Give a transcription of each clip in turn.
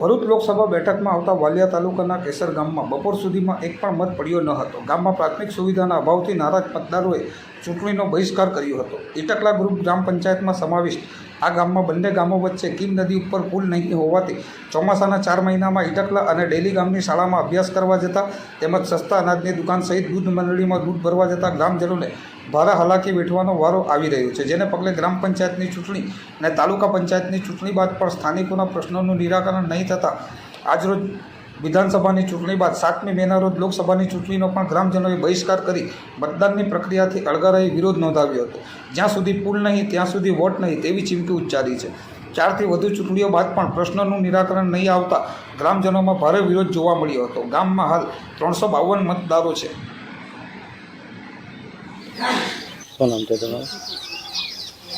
ભરૂચ લોકસભા બેઠકમાં આવતા વાલિયા તાલુકાના કેસર ગામમાં બપોર સુધીમાં એક પણ મત પડ્યો ન હતો. ગામમાં પ્રાથમિક સુવિધાના અભાવથી નારાજ મતદારોએ ચૂંટણીનો બહિષ્કાર કર્યો હતો. ઇટકલા ગ્રુપ ગ્રામ પંચાયતમાં સમાવિષ્ટ. આ ગામમાં બંને ગામો વચ્ચે કીમ નદી ઉપર પુલ નહીં હોવાથી ચોમાસાના ચાર મહિનામાં ઇટકલા અને ડેલી ગામની શાળામાં અભ્યાસ કરવા જતા તેમજ સસ્તા અનાજની દુકાન સહિત દૂધ મંડળીમાં દૂધ ભરવા જતા ગ્રામજનોને ભારે હાલાકી વેઠવાનો વારો આવી રહ્યો છે, જેને પગલે ગ્રામ પંચાયતની ચૂંટણી અને તાલુકા પંચાયતની ચૂંટણી બાદ પણ સ્થાનિકોના પ્રશ્નોનું નિરાકરણ નહીં થતાં આજરોજ વિધાનસભાની ચૂંટણી બાદ સાતમી મેના રોજ લોકસભાની ચૂંટણીનો પણ ગ્રામજનોએ બહિષ્કાર કરી મતદાનની પ્રક્રિયાથી અળગારાએ વિરોધ નોંધાવ્યો હતો. જ્યાં સુધી પુલ નહીં ત્યાં સુધી વોટ નહીં તેવી ચીમકી ઉચ્ચારી છે. ચારથી વધુ ચૂંટણીઓ બાદ પણ પ્રશ્નોનું નિરાકરણ નહીં આવતા ગ્રામજનોમાં ભારે વિરોધ જોવા મળ્યો હતો. ગામમાં હાલ ત્રણસો બાવન મતદારો છે.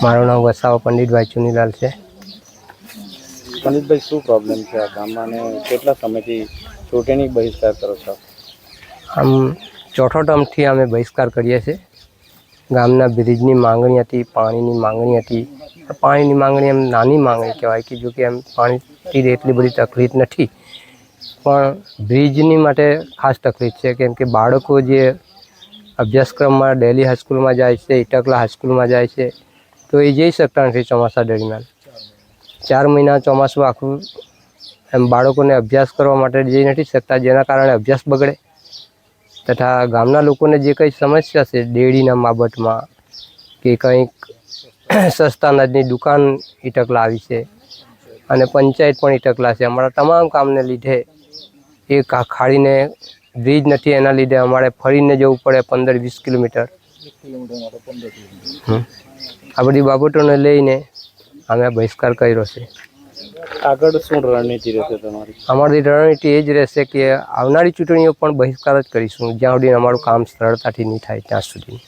મારું નામ વસાવા પંડિતભાઈ ચુનીલાલ છે. પંડિતભાઈ શું પ્રોબ્લેમ છે આ ગામમાં અને કેટલા સમયથી ચૂંટણી બહિષ્કાર કરો છો? આમ ચોથો ટર્મથી અમે બહિષ્કાર કરીએ છીએ. ગામના બ્રિજની માંગણી હતી, પાણીની માંગણી હતી. પાણીની માંગણી એમ નાની માંગણી કહેવાય કે જો કે એમ પાણીથી એટલી બધી તકલીફ નથી. પણ બ્રિજની માટે ખાસ તકલીફ છે, કેમ કે બાળકો જે અભ્યાસક્રમમાં ડેલી હાઈસ્કૂલમાં જાય છે ઇટકલા હાઈસ્કૂલમાં જાય છે, તો એ જઈ શકતા નથી ચોમાસા દરમિયાન. ચાર મહિના ચોમાસું આખું એમ બાળકોને અભ્યાસ કરવા માટે જઈ નથી શકતા જેના કારણે અભ્યાસ બગડે તથા ગામના લોકોને જે કંઈ સમસ્યા છે ડેરીના બાબતમાં કે કંઈક સસ્તા અનાજની દુકાન ઇટકલા આવી છે અને પંચાયત પણ ઇટકલા છે. અમારા તમામ કામને લીધે એ ખાડીને બ્રિજ નથી એના લીધે અમારે ફરીને જવું પડે પંદર વીસ કિલોમીટર. આ બધી બાબતોને લઈને અમે બહિષ્કાર કર્યો છે. આગળ શું રણનીતિ રહેશે તમારી? અમારી રણનીતિ એ જ રહેશે કે આવનારી ચૂંટણીઓ પણ બહિષ્કાર જ કરીશું. જ્યાં સુધી અમારું કામ સરળતાથી નહીં થાય ત્યાં સુધી.